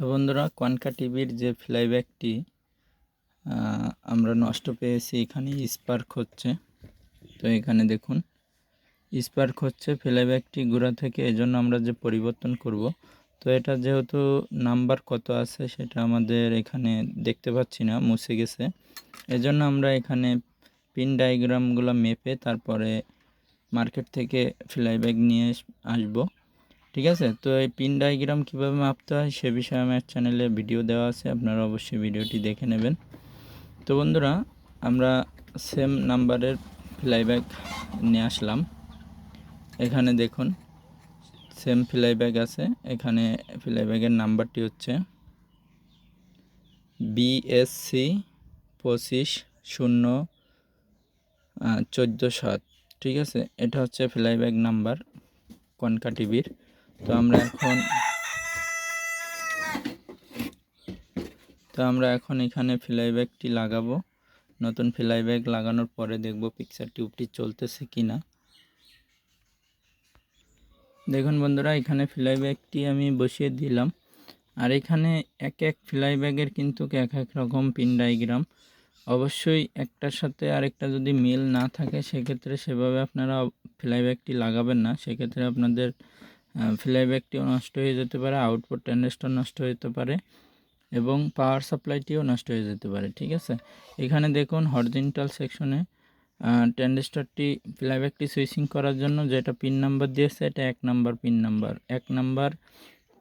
তো বন্ধুরা কনকা টিভির যে ফ্লাইব্যাকটি আমরা নষ্ট পেয়েছি এখানে, স্পার্ক হচ্ছে। তো এখানে দেখুন, স্পার্ক হচ্ছে, ফ্লাইব্যাকটি গোড়া থেকে, এজন্য আমরা যে পরিবর্তন করব। তো এটা যেহেতু নাম্বার কত আছে, সেটা আমাদের এখানে দেখতে পাচ্ছি না, মুছে গেছে। এজন্য আমরা এখানে পিন ডায়াগ্রামগুলো মেপে তারপরে মার্কেট থেকে ফ্লাইব্যাক নিয়ে আসব। ঠিক আছে? তো এই পিন ডায়াগ্রাম কীভাবে মাপতে হয় সে বিষয়ে আমার চ্যানেলে ভিডিও দেওয়া আছে, আপনারা অবশ্যই ভিডিওটি দেখে নেবেন। তো বন্ধুরা, আমরা সেম নাম্বারের ফ্লাইব্যাক নিয়ে আসলাম। এখানে দেখুন সেম ফ্লাইব্যাগ আছে। এখানে ফ্লাইব্যাগের নাম্বারটি হচ্ছে বিএসসি পঁচিশ শূন্য চোদ্দ সাত। ঠিক আছে? এটা হচ্ছে ফ্লাইব্যাগ নাম্বার কনকা টিভির তো আমরা এখন তো আমরা এখন এখানে ফ্লাইব্যাগটি লাগাবো। নতুন ফ্লাইব্যাগ লাগানোর পরে দেখব পিকচার টিউবটি চলতেছে কি না দেখুন বন্ধুরা, এখানে ফ্লাইব্যাগটি আমি বসিয়ে দিলাম। আর এখানে এক এক ফ্লাইব্যাগের কিন্তু এক এক রকম পিন ডাইগ্রাম অবশ্যই একটার সাথে আরেকটা যদি মিল না থাকে, সেক্ষেত্রে সেভাবে আপনারা ফ্লাইব্যাগটি লাগাবেন না। সেক্ষেত্রে আপনাদের ফ্লাইব্যাগটিও নষ্ট হয়ে যেতে পারে আউটপুট ট্যান্ডেস্টার নষ্ট যেতে পারে এবং পাওয়ার সাপ্লাইটিও নষ্ট হয়ে যেতে পারে, ঠিক আছে? এখানে দেখুন হরিজেন্টাল সেকশনে ট্যান্ডেস্টারটি ফ্লাইব্যাগটি সুইচিং করার জন্য যেটা পিন নাম্বার দিয়েছে এটা এক নাম্বার পিন নাম্বার। এক নাম্বার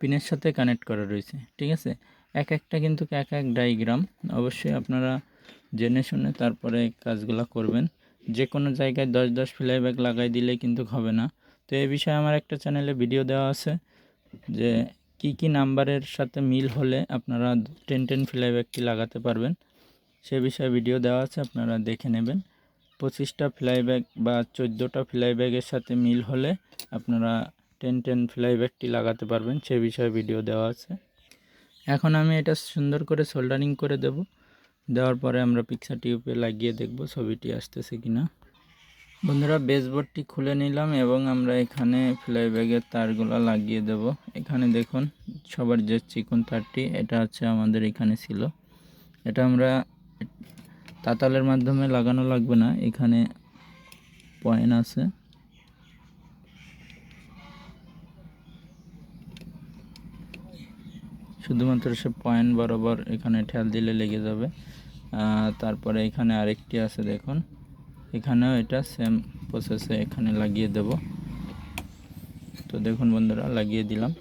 পিনের সাথে কানেক্ট করা রয়েছে, ঠিক আছে? এক একটা কিন্তু এক এক ডাইগ্রাম অবশ্যই আপনারা জেনে শুনে তারপরে কাজগুলো করবেন। যে কোনো জায়গায় দশ দশ ফ্লাইব্যাগ লাগাই দিলে কিন্তু হবে না। তো এই বিষয়ে আমার একটা চ্যানেলে ভিডিও দেওয়া আছে যে কি কি নাম্বারের সাথে মিল হলে আপনারা টেন টেন ফ্লাইব্যাগটি লাগাতে পারবেন, সে বিষয়ে ভিডিও দেওয়া আছে, আপনারা দেখে নেবেন। পঁচিশটা ফ্লাইব্যাগ বা চোদ্দোটা ফ্লাইব্যাগের সাথে মিল হলে আপনারা টেন টেন ফ্লাইব্যাগটি লাগাতে পারবেন, সে বিষয়ে ভিডিও দেওয়া আছে। এখন আমি এটা সুন্দর করে সোল্ডারিং করে দেব, দেওয়ার পরে আমরা পিকচার টিউবে লাগিয়ে দেখব ছবিটি আসতেছে কিনা। বন্ধুরা বেসবোর্ডটি খুলে নিলাম এবং আমরা এখানে ফ্লাইব্যাগের তারগুলো লাগিয়ে দেব। এখানে দেখুন, সবার যে চিকন তারটি, এটা হচ্ছে আমাদের এখানে ছিল। এটা আমরা তাতালের মাধ্যমে লাগানো লাগবে না, এখানে পয়েন্ট আছে। শুধুমাত্র সে পয়েন্ট বরাবর এখানে ঠেল দিলে লেগে যাবে। তারপরে এখানে আরেকটি আছে, দেখুন। এখানেও এটা সেম প্রসেসে এখানে লাগিয়ে দেব। তো দেখুন বন্ধুরা, লাগিয়ে দিলাম।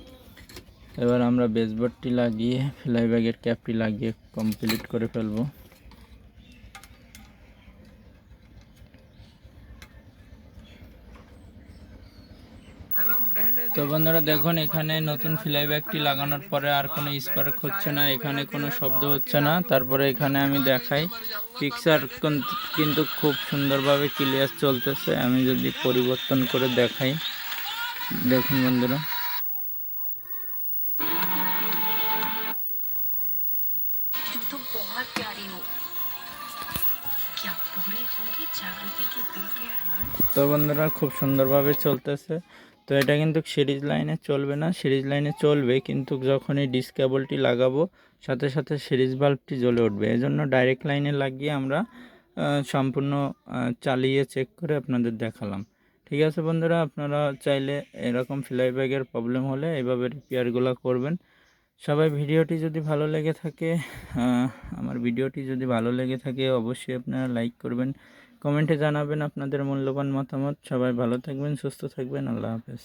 এবার আমরা বেসবোর্ডটি লাগিয়ে ফ্লাই ব্যাগের ক্যাপটি লাগিয়ে কমপ্লিট করে ফেলব। তো বন্ধুরা দেখুন এখানে নতুন ফ্লাইব্যাগটি লাগানোর পরে আর কোনো স্পার্ক হচ্ছে না এখানে কোনো শব্দ হচ্ছে না। তারপরে এখানে আমি দেখাই পিকচার কিন্তু খুব সুন্দরভাবে ক্লিয়ার চলতেছে। আমি যদি পরিবর্তন করে দেখাই দেখুন বন্ধুরা। তো বন্ধুরা খুব সুন্দরভাবে চলতেছে। তো এটা কিন্তু সিরিজ লাইনে চলবে না, সিরিজ লাইনে চলবে কিন্তু যখন এই ডিসকেবলটি লাগাবো, সাথে সাথে সিরিজ বাল্বটি জ্বলে উঠবে। এজন্য ডাইরেক্ট লাইনে লাগিয়ে আমরা সম্পূর্ণ চালিয়ে চেক করে আপনাদের দেখালাম। ঠিক আছে বন্ধুরা, আপনারা চাইলে এরকম ফ্লাই ব্যাগের প্রবলেম হলে এইভাবে রিপেয়ারগুলো করবেন। সবাই ভিডিওটি যদি ভালো লেগে থাকে আমার ভিডিওটি যদি ভালো লেগে থাকে, অবশ্যই আপনারা লাইক করবেন। কমেন্টে জানাবেন আপনাদের মূল্যবান মতামত। সবাই ভালো থাকবেন সুস্থ থাকবেন আল্লাহ হাফেজ।